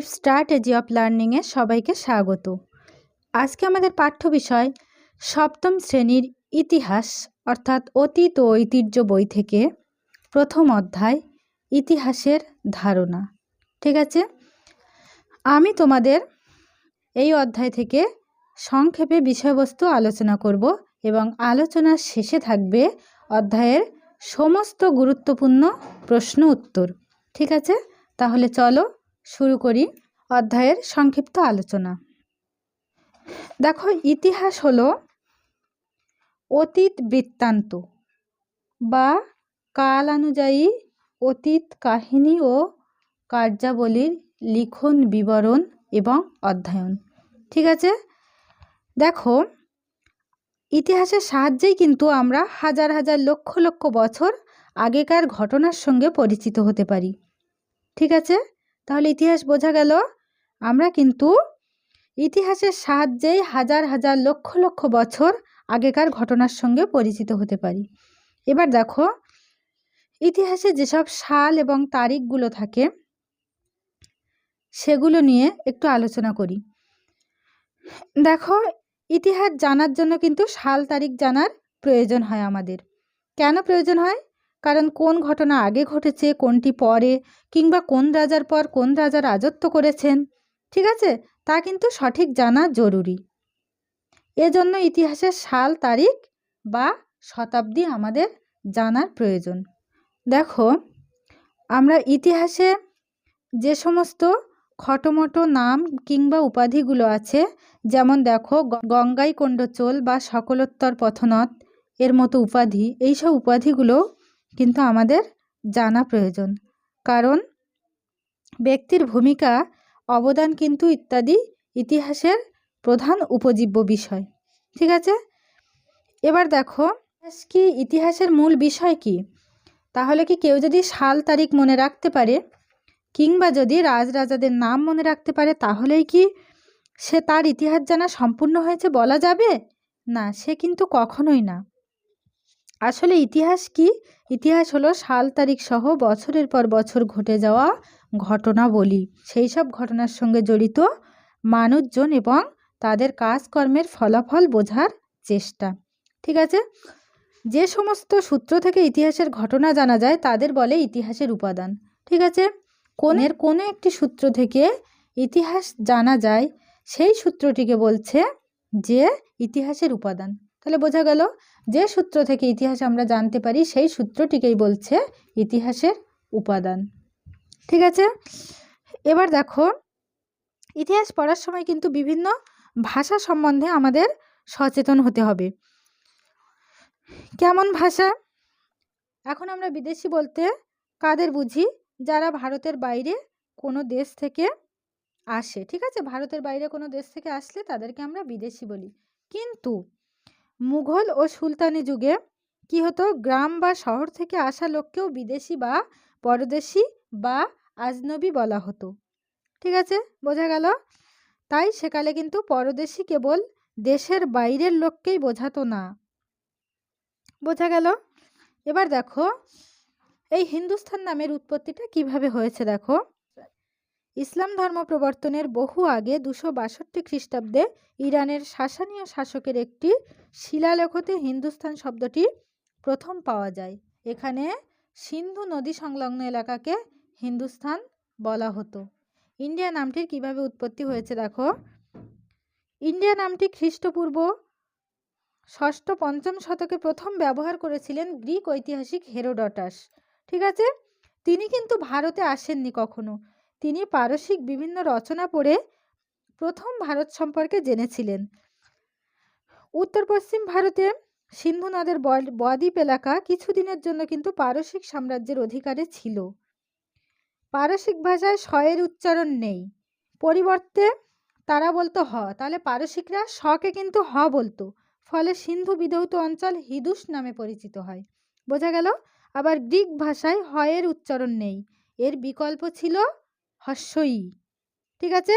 Effective strategy of লার্নিংয়ে সবাইকে স্বাগত। আজকে আমাদের পাঠ্য বিষয় সপ্তম শ্রেণির ইতিহাস, অর্থাৎ অতীত ও ঐতিহ্য বই থেকে প্রথম অধ্যায়, ইতিহাসের ধারণা। ঠিক আছে? আমি তোমাদের এই অধ্যায় থেকে সংক্ষেপে বিষয়বস্তু আলোচনা করব এবং আলোচনার শেষে থাকবে অধ্যায়ের সমস্ত গুরুত্বপূর্ণ প্রশ্ন উত্তর। ঠিক আছে? তাহলে চলো শুরু করি অধ্যায়ের সংক্ষিপ্ত আলোচনা। দেখো, ইতিহাস হলো অতীত বৃত্তান্ত বা কালানুযায়ী অতীত কাহিনী ও কার্যাবলীর লিখন, বিবরণ এবং অধ্যয়ন। ঠিক আছে? দেখো, ইতিহাসের সাহায্যেই কিন্তু আমরা হাজার হাজার লক্ষ লক্ষ বছর আগেকার ঘটনার সঙ্গে পরিচিত হতে পারি। ঠিক আছে? তাহলে ইতিহাস বোঝা গেল। আমরা কিন্তু ইতিহাসের সাহায্যেই হাজার হাজার লক্ষ লক্ষ বছর আগেকার ঘটনার সঙ্গে পরিচিত হতে পারি। এবার দেখো, ইতিহাসে যেসব সাল এবং তারিখগুলো থাকে, সেগুলো নিয়ে একটু আলোচনা করি। দেখো, ইতিহাস জানার জন্য কিন্তু সাল তারিখ জানার প্রয়োজন হয় আমাদের। কেন প্রয়োজন হয়? কারণ কোন ঘটনা আগে ঘটেছে, কোনটি পরে, কিংবা কোন রাজার পর কোন রাজা রাজত্ব করেছেন, ঠিক আছে? তা কিন্তু সঠিক জানা জরুরি। এজন্য ইতিহাসের সাল, তারিখ বা শতাব্দী আমাদের জানার প্রয়োজন। দেখো, আমরা ইতিহাসে যে সমস্ত খটোমটো নাম কিংবা উপাধিগুলো আছে, যেমন দেখো গঙ্গাইকোণ্ড চোল বা সকলোত্তর পথনথ এর মতো উপাধি, এইসব উপাধিগুলো কিন্তু আমাদের জানা প্রয়োজন। কারণ ব্যক্তির ভূমিকা, অবদান কিন্তু ইত্যাদি ইতিহাসের প্রধান উপজীব্য বিষয়। ঠিক আছে? এবার দেখো কি? ইতিহাসের মূল বিষয় কি? তাহলে কি কেউ যদি সাল তারিখ মনে রাখতে পারে, কিংবা যদি রাজরাজাদের নাম মনে রাখতে পারে, তাহলেই কি সে তার ইতিহাস জানা সম্পূর্ণ হয়েছে বলা যাবে? না, সে কিন্তু কখনোই না। আসলে ইতিহাস কি? ইতিহাস হলো সাল তারিখ সহ বছরের পর বছর ঘটে যাওয়া ঘটনা বলি সেই সব ঘটনার সঙ্গে জড়িত মানুষজন এবং তাদের কাজকর্মের ফলাফল বোঝার চেষ্টা। ঠিক আছে? যে সমস্ত সূত্র থেকে ইতিহাসের ঘটনা জানা যায়, তাদের বলে ইতিহাসের উপাদান। ঠিক আছে? কোনের কোনো একটি সূত্র থেকে ইতিহাস জানা যায়, সেই সূত্রটিকে বলছে যে ইতিহাসের উপাদান। তাহলে বোঝা গেল যে সূত্র থেকে ইতিহাস আমরা জানতে পারি, সেই সূত্রটিকেই বলছে ইতিহাসের উপাদান। ঠিক আছে? এবার দেখো, ইতিহাস পড়ার সময় কিন্তু বিভিন্ন ভাষা সম্বন্ধে আমাদের সচেতন হতে হবে। কেমন ভাষা? এখন আমরা বিদেশি বলতে কাদের বুঝি? যারা ভারতের বাইরে কোনো দেশ থেকে আসে। ঠিক আছে? ভারতের বাইরে কোনো দেশ থেকে আসলে তাদেরকে আমরা বিদেশি বলি। কিন্তু মুঘল ও সুলতানি যুগে কি হতো? গ্রাম বা শহর থেকে আসা লোককেও বিদেশি বা পরদেশি বা আজনবী বলা হতো। ঠিক আছে? বোঝা গেল? তাই সেকালে কিন্তু পরদেশি কেবল দেশের বাইরের লোককেই বোঝাতো না। বোঝা গেল? এবার দেখো, এই হিন্দুস্থান নামের উৎপত্তিটা কীভাবে হয়েছে দেখো। ইসলাম ধর্ম প্রবর্তনের বহু আগে দুশো বাষট্টি খ্রিস্টাব্দে ইরানের শাসনীয় শাসকের একটি শিলালেখতে হিন্দুস্তান শব্দটি প্রথম পাওয়া যায়। এখানে সিন্ধু নদী সংলগ্ন এলাকাকে হিন্দুস্থান বলা হতো। ইন্ডিয়া নামটির কীভাবে উৎপত্তি হয়েছে দেখো? ইন্ডিয়া নামটি খ্রিস্টপূর্ব ষষ্ঠ পঞ্চম শতকে প্রথম ব্যবহার করেছিলেন গ্রিক ঐতিহাসিক হেরোডটাস। ঠিক আছে? তিনি কিন্তু ভারতে আসেননি কখনো। তিনি পারসিক বিভিন্ন রচনা পড়ে প্রথম ভারত সম্পর্কে জেনেছিলেন। উত্তর পশ্চিম ভারতে সিন্ধু নদের বদ্বীপ এলাকা কিছুদিনের জন্য কিন্তু পারসিক সাম্রাজ্যের অধিকারে ছিল। পারসিক ভাষায় শয়ের উচ্চারণ নেই। পরিবর্তে তারা বলতো হ, তাহলে পারসিকরা শকে কিন্তু হ বলতো, ফলে সিন্ধু বিধৌত অঞ্চল হিদুস নামে পরিচিত হয়। বোঝা গেল? আবার গ্রিক ভাষায় হয়ের উচ্চারণ নেই। এর বিকল্প ছিল হস্যই। ঠিক আছে?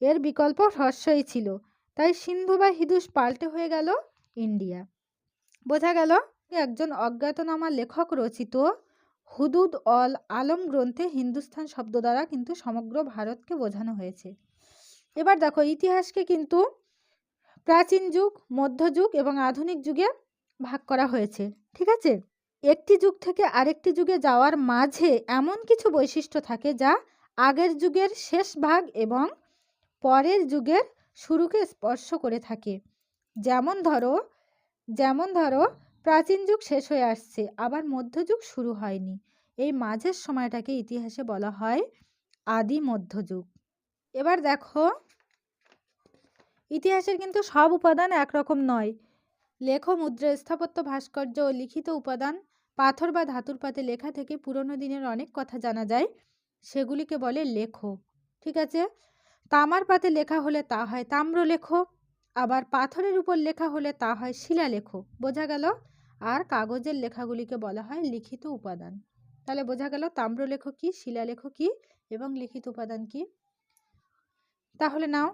এর বিকল্প হস্যই ছিল। তাই সিন্ধু বা হিদুস পাল্টে হয়ে গেল ইন্ডিয়া। বোঝা গেল একজন অজ্ঞাতনামা লেখক রচিত হুদুদ অল আলম গ্রন্থে হিন্দুস্থান শব্দ দ্বারা কিন্তু সমগ্র ভারতকে বোঝানো হয়েছে। এবার দেখো, ইতিহাসকে কিন্তু প্রাচীন যুগ মধ্যযুগ এবং আধুনিক যুগে ভাগ করা হয়েছে। ঠিক আছে? একটি যুগ থেকে আরেকটি যুগে যাওয়ার মাঝে এমন কিছু বৈশিষ্ট্য থাকে যা আগের যুগের শেষ ভাগ এবং পরের যুগের শুরুকে স্পর্শ করে থাকে। যেমন ধরো যেমন ধরো, প্রাচীন যুগ শেষ হয়ে আসছে, আবার মধ্যযুগ শুরু হয়নি। এই মাঝের সময়টাকে ইতিহাসে বলা হয় আদি মধ্যযুগ এবার দেখো, ইতিহাসের কিন্তু সব উপাদান একরকম নয়। লেখ, মুদ্রা, স্থাপত্য, ভাস্কর্য ও লিখিত উপাদান, পাথর বা ধাতুর পাতে লেখা থেকে পুরনো দিনের অনেক কথা জানা যায়। সেগুলিকে বলে লেখ। ঠিক আছে? তামার পাতে লেখা হলে তা হয় তাম্রলেখ আবার পাথরের উপর লেখা হলে তা হয় শিলালেখ বোঝা গেল? আর কাগজের লেখাগুলিকে বলা হয় লিখিত উপাদান। তাহলে বোঝা গেল তাম্রলেখ কী শিলালেখ কী, এবং লিখিত উপাদান কী? তাহলে নাও।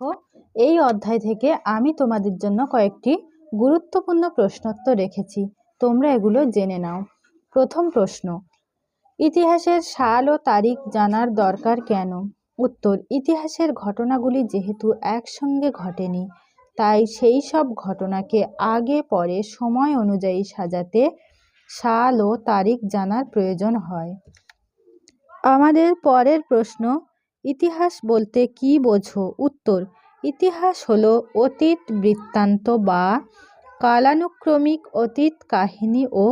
ও এই অধ্যায় থেকে আমি তোমাদের জন্য কয়েকটি গুরুত্বপূর্ণ প্রশ্নোত্তর রেখেছি। তোমরা এগুলো জেনে নাও। প্রথম প্রশ্ন ইতিহাসের সাল ও তারিখ জানার দরকার কেন? উত্তর, ইতিহাসের ঘটনাগুলি যেহেতু একসঙ্গে ঘটেনি, তাই সেই সব ঘটনাকে আগে পরে সময় অনুযায়ী সাজাতে সাল ও তারিখ জানার প্রয়োজন হয়। আমাদের পরের প্রশ্ন, ইতিহাস বলতে কী বোঝো? উত্তর, ইতিহাস হলো অতীত বৃত্তান্ত বা কালানুক্রমিক অতীত কাহিনী ও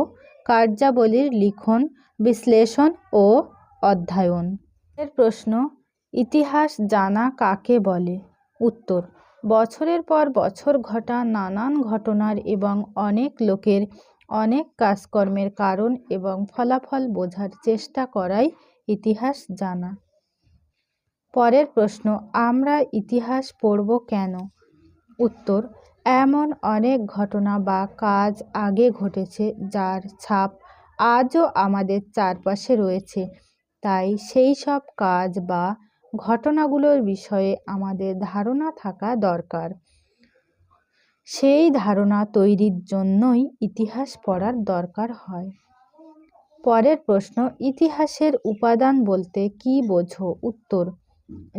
কার্যাবলীর লিখন বিশ্লেষণ ও অধ্যয়ন। এর প্রশ্ন, ইতিহাস জানা কাকে বলে? উত্তর, বছরের পর বছর ঘটা নানান ঘটনার এবং অনেক লোকের অনেক কাজকর্মের কারণ এবং ফলাফল বোঝার চেষ্টা করাই ইতিহাস জানা। পরের প্রশ্ন, আমরা ইতিহাস পড়ব কেন? উত্তর, এমন অনেক ঘটনা বা কাজ আগে ঘটেছে যার ছাপ আজও আমাদের চারপাশে রয়েছে। তাই সেই সব কাজ বা ঘটনাগুলোর বিষয়ে আমাদের ধারণা থাকা দরকার। সেই ধারণা তৈরির জন্যই ইতিহাস পড়ার দরকার হয়। পরের প্রশ্ন, ইতিহাসের উপাদান বলতে কী বোঝো? উত্তর,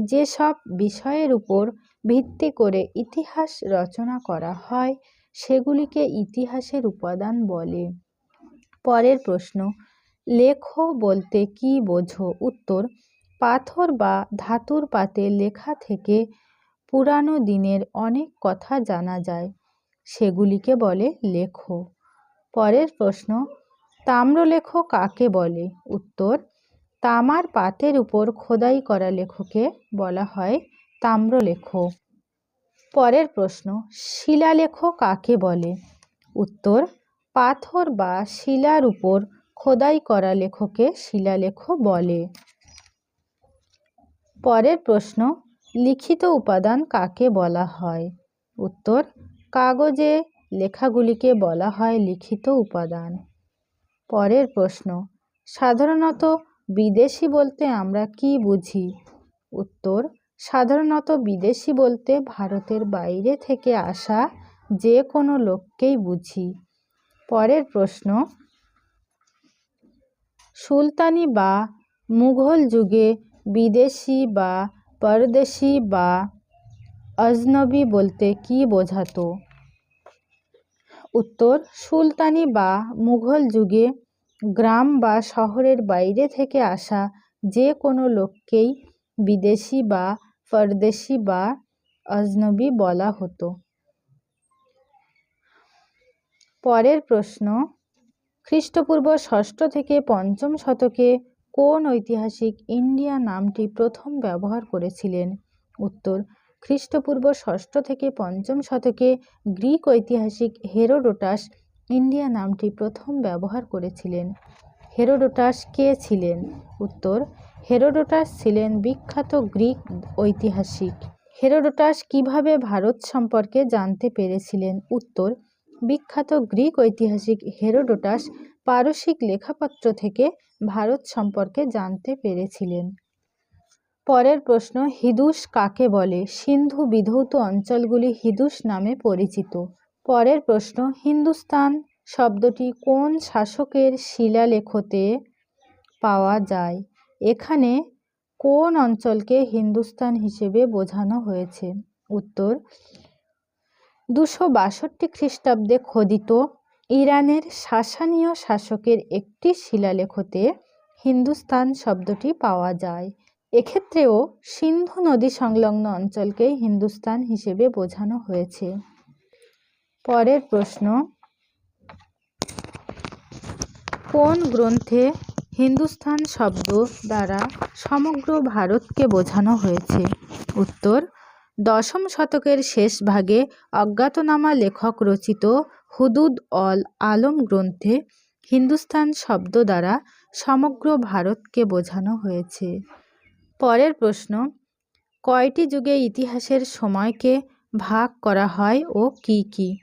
যেসব বিষয়ের উপর ভিত্তি করে ইতিহাস রচনা করা হয়, সেগুলিকে ইতিহাসের উপাদান বলে। পরের প্রশ্ন। লেখ বলতে কী বোঝো? উত্তর, পাথর বা ধাতুর পাতে লেখা থেকে পুরানো দিনের অনেক কথা জানা যায়। সেগুলিকে বলে লেখ। পরের প্রশ্ন, তাম্রলেখ কাকে বলে? উত্তর, তামার পাতের উপর খোদাই করা লেখকে বলা হয় তাম্রলেখ। পরের প্রশ্ন, শিলালেখ কাকে বলে? উত্তর পাথর বা শিলার উপর খোদাই করা লেখকে শিলালেখ বলে। পরের প্রশ্ন, লিখিত উপাদান কাকে বলা হয়? উত্তর, কাগজে লেখাগুলিকে বলা হয় লিখিত উপাদান। পরের প্রশ্ন, সাধারণত বিদেশি বলতে আমরা কি বুঝি? উত্তর, সাধারণত বিদেশি বলতে ভারতের বাইরে থেকে আসা যে কোনো লোককেই বুঝি। পরের প্রশ্ন, সুলতানি বা মুঘল যুগে বিদেশি বা পরদেশি বা অজনবি বলতে কী বোঝাতো? উত্তর, সুলতানি বা মুঘল যুগে গ্রাম বা শহরের বাইরে থেকে আসা যে কোনো লোককেই বিদেশি বা পরদেশি বা অজনবি বলা হতো। পরের প্রশ্ন, খ্রিস্টপূর্ব ষষ্ঠ থেকে পঞ্চম শতকে কোন ঐতিহাসিক ইন্ডিয়া নামটি প্রথম ব্যবহার করেছিলেন? উত্তর, খ্রিস্টপূর্ব ষষ্ঠ থেকে পঞ্চম শতকে গ্রিক ঐতিহাসিক হেরোডোটাস ইন্ডিয়া নামটি প্রথম ব্যবহার করেছিলেন। হেরোডোটাস কে ছিলেন? উত্তর, হেরোডোটাস ছিলেন বিখ্যাত গ্রিক ঐতিহাসিক। হেরোডোটাস কীভাবে ভারত সম্পর্কে জানতে পেরেছিলেন? উত্তর বিখ্যাত গ্রিক ঐতিহাসিক হেরোডোটাস পারসিক লেখাপত্র থেকে ভারত সম্পর্কে জানতে পেরেছিলেন। পরের প্রশ্ন, হিদুস কাকে বলে? সিন্ধু বিধৌত অঞ্চলগুলি হিদুস নামে পরিচিত। পরের প্রশ্ন, হিন্দুস্তান শব্দটি কোন শাসকের শিলালেখতে পাওয়া যায়? এখানে কোন অঞ্চলকে হিন্দুস্তান হিসেবে বোঝানো হয়েছে? উত্তর দুশো বাষট্টি খ্রিস্টাব্দে খোদিত ইরানের শাসানীয় শাসকের একটি শিলালেখতে হিন্দুস্তান শব্দটি পাওয়া যায়। এক্ষেত্রেও সিন্ধু নদী সংলগ্ন অঞ্চলকে হিন্দুস্তান হিসেবে বোঝানো হয়েছে। পরের প্রশ্ন, কোন গ্রন্থে হিন্দুস্তান শব্দ দ্বারা সমগ্র ভারতকে বোঝানো হয়েছে? উত্তর দশম শতকের শেষ ভাগে অজ্ঞাতনামা লেখক রচিত হুদুদ অল আলম গ্রন্থে হিন্দুস্তান শব্দ দ্বারা সমগ্র ভারতকে বোঝানো হয়েছে। পরের প্রশ্ন, কয়টি যুগে ইতিহাসের সময়কে ভাগ করা হয় ও কি কি?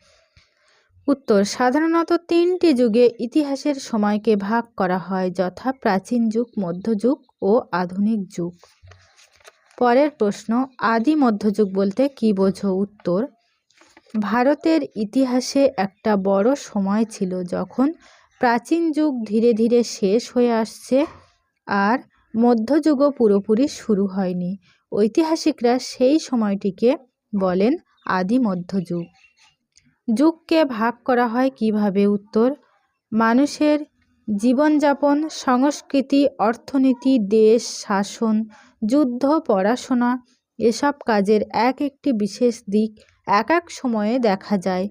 উত্তর, সাধারণত তিনটি যুগে ইতিহাসের সময়কে ভাগ করা হয়, যথা প্রাচীন যুগ মধ্যযুগ ও আধুনিক যুগ। পরের প্রশ্ন, আদি মধ্যযুগ বলতে কি বোঝো? উত্তর, ভারতের ইতিহাসে একটা বড় সময় ছিল যখন প্রাচীন যুগ ধীরে ধীরে শেষ হয়ে আসছে আর মধ্যযুগও পুরোপুরি শুরু হয়নি। ঐতিহাসিকরা সেই সময়টিকে বলেন আদি মধ্যযুগ। যুগকে ভাগ করা হয় কীভাবে? উত্তর, মানুষের জীবনযাপন, সংস্কৃতি, অর্থনীতি, দেশ, শাসন যুদ্ধ, পড়াশোনা, এসব কাজের এক একটি বিশেষ দিক এক এক সময়ে দেখা যায়।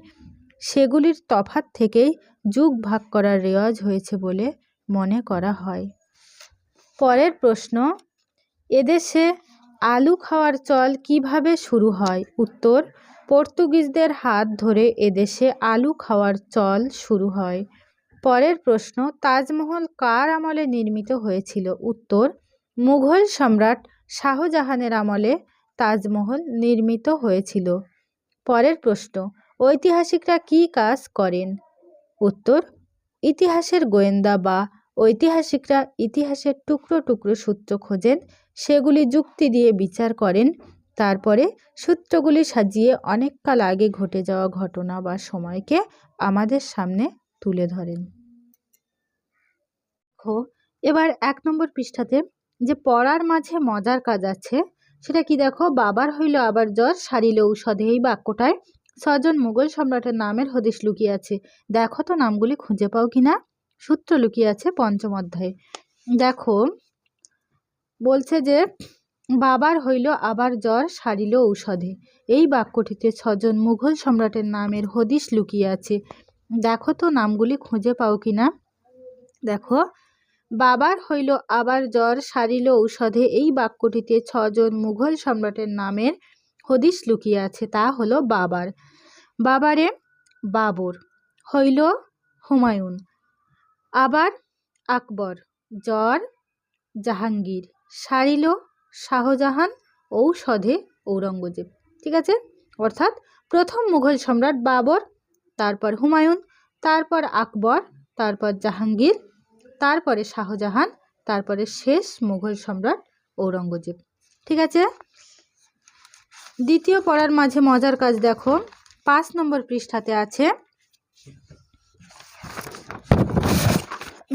সেগুলির তফাৎ থেকেই যুগ ভাগ করার রেওয়াজ হয়েছে বলে মনে করা হয়। পরের প্রশ্ন, এদেশে আলু খাওয়ার চল কীভাবে শুরু হয়? উত্তর, পর্তুগিজদের হাত ধরে এদেশে আলু খাওয়ার চল শুরু হয়। পরের প্রশ্ন, তাজমহল কার আমলে নির্মিত হয়েছিল? উত্তর মুঘল সম্রাট শাহজাহানের আমলে তাজমহল নির্মিত হয়েছিল। পরের প্রশ্ন, ঐতিহাসিকরা কী কাজ করেন? উত্তর, ইতিহাসের গোয়েন্দা বা ঐতিহাসিকরা ইতিহাসের টুকরো টুকরো সূত্র খোঁজেন, সেগুলি যুক্তি দিয়ে বিচার করেন, তারপরে সূত্রগুলি সাজিয়ে অনেককাল আগে ঘটে যাওয়া ঘটনা বা সময়কে আমাদের সামনে তুলে ধরেন। এবার এক নম্বর পৃষ্ঠাতে যে পড়ার মাঝে মজার কাজ আছে, সেটা কি দেখো? বাবার হইল আবার জ্বর, সারিল ঔষধে এই বাক্যটায়। ছজন মুঘল সম্রাটের নামের হদিশ লুকিয়ে আছে। দেখো তো নামগুলি খুঁজে পাও কি না? সূত্র লুকিয়ে আছে পঞ্চম অধ্যায়ে। দেখো, বলছে যে, বাবার হইল আবার জ্বর, সারিল ঔষধে। এই বাক্যটিতে ছজন মুঘল সম্রাটের নামের হদিশ লুকিয়ে আছে। দেখো তো নামগুলি খুঁজে পাও কি না? দেখো বাবার হইল আবার জ্বর সারিল ঔষধে, এই বাক্যটিতে ছজন মুঘল সম্রাটের নামের হদিস লুকিয়ে আছে, তা হলো বাবার। বাবারে বাবর, হইল হুমায়ুন। আবার আকবর, জ্বর জাহাঙ্গীর, সারিল শাহজাহান, ঔষধে ঔরঙ্গজেব। ঠিক আছে? অর্থাৎ প্রথম মুঘল সম্রাট বাবর, তারপর হুমায়ুন, তারপর আকবর, তারপর জাহাঙ্গীর তারপরে শাহজাহান, তারপরে শেষ মুঘল সম্রাট ঔরঙ্গজেব। ঠিক আছে? দ্বিতীয় পড়ার মাঝে মজার কাজ দেখো। পাঁচ নম্বর পৃষ্ঠাতে আছে,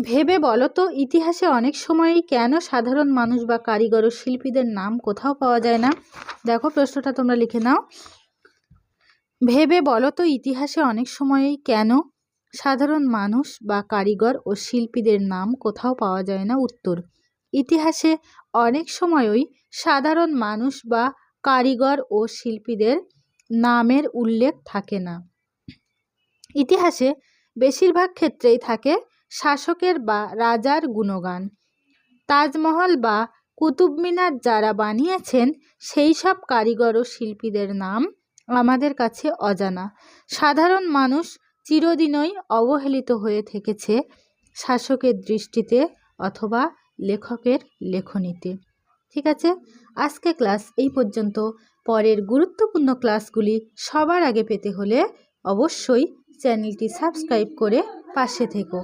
ভেবে বলো তো, ইতিহাসে অনেক সময়ই কেন সাধারণ মানুষ বা কারিগর ও শিল্পীদের নাম কোথাও পাওয়া যায় না? দেখো প্রশ্নটা তোমরা লিখে নাও। ভেবে বলো তো, ইতিহাসে অনেক সময়ই কেন সাধারণ মানুষ বা কারিগর ও শিল্পীদের নাম কোথাও পাওয়া যায় না উত্তর। ইতিহাসে অনেক সময়ই সাধারণ মানুষ বা কারিগর ও শিল্পীদের নামের উল্লেখ থাকে না। ইতিহাসে বেশিরভাগ ক্ষেত্রেই থাকে শাসকের বা রাজার গুণগান। তাজমহল বা কুতুব মিনার যারা বানিয়েছেন, সেই সব কারিগর ও শিল্পীদের নাম আমাদের কাছে অজানা। সাধারণ মানুষ চিরদিনই অবহেলিত হয়ে থেকেছে শাসকের দৃষ্টিতে অথবা লেখকের লেখনীতে। ঠিক আছে? আজকে ক্লাস এই পর্যন্ত। পরের গুরুত্বপূর্ণ ক্লাসগুলি সবার আগে পেতে হলে অবশ্যই চ্যানেলটি সাবস্ক্রাইব করে পাশে থেকো।